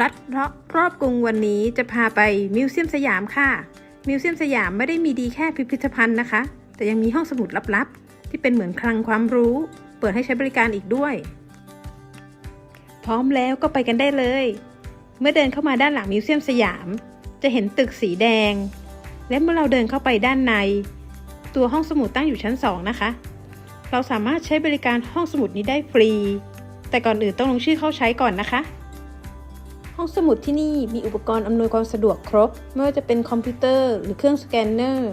รัดเลาะรอบกรุงวันนี้จะพาไปมิวเซียมสยามค่ะ มิวเซียมสยามไม่ได้มีดีแค่พิพิธภัณฑ์นะคะ แต่ยังมีห้องสมุดลับๆ ที่เป็นเหมือนคลังความรู้ เปิดให้ใช้บริการอีกด้วย พร้อมแล้วก็ไปกันได้เลย เมื่อเดินเข้ามาด้านหลังมิวเซียมสยาม จะเห็นตึกสีแดง และเมื่อเราเดินเข้าไปด้านใน ตัวห้องสมุดตั้งอยู่ชั้น 2 นะคะ เราสามารถใช้บริการห้องสมุดนี้ได้ฟรี แต่ก่อนอื่นต้องลงชื่อเข้าใช้ก่อนนะคะ ห้องสมุดที่นี่มีอุปกรณ์อำนวยความสะดวกครบ ไม่ว่าจะเป็นคอมพิวเตอร์หรือเครื่องสแกนเนอร์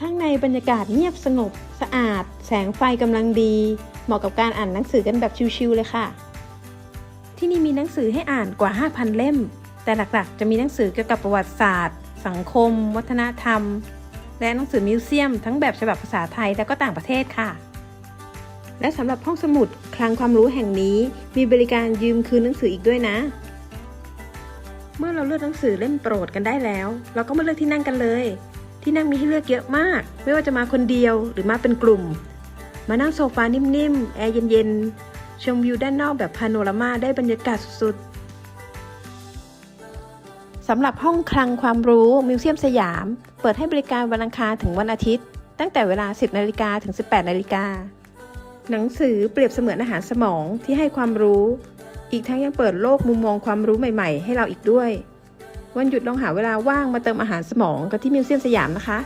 ข้างในบรรยากาศเงียบสงบ สะอาด แสงไฟกำลังดี เหมาะกับการอ่านหนังสือกันแบบชิวๆเลยค่ะ ที่นี่มีหนังสือให้อ่านกว่า 5,000 เล่ม แต่หลักๆ จะมีหนังสือเกี่ยวกับประวัติศาสตร์ สังคม วัฒนธรรม และหนังสือมิวเซียม ทั้งแบบฉบับภาษาไทยและก็ต่างประเทศค่ะ และสำหรับห้องสมุดคลังความรู้แห่งนี้ มีบริการยืมคืนหนังสืออีกด้วยนะ เมื่อเราเลือกหนังสือเล่มโปรดกันได้แล้ว เราก็มาเลือกที่นั่งกันเลย ที่นั่งมีให้เลือกเยอะมาก ไม่ว่าจะมาคนเดียวหรือมาเป็นกลุ่ม มานั่งโซฟานิ่มๆแอร์เย็นๆชมวิวด้านนอกแบบพาโนรามาได้บรรยากาศสุดๆสำหรับห้องคลังความรู้มิวเซียมสยาม เปิดให้บริการวันอังคารถึงวันอาทิตย์ ตั้งแต่เวลา 10นาฬิกาถึง 18นาฬิกา หนังสือเปรียบเสมือนอาหารสมองที่ให้ความรู้ อีกทั้งยังเปิดโลกมุมมองความรู้ใหม่ ๆ ให้เราอีกด้วย วันหยุดลองหาเวลาว่างมาเติมอาหารสมองกันที่มิวเซียมสยามนะคะ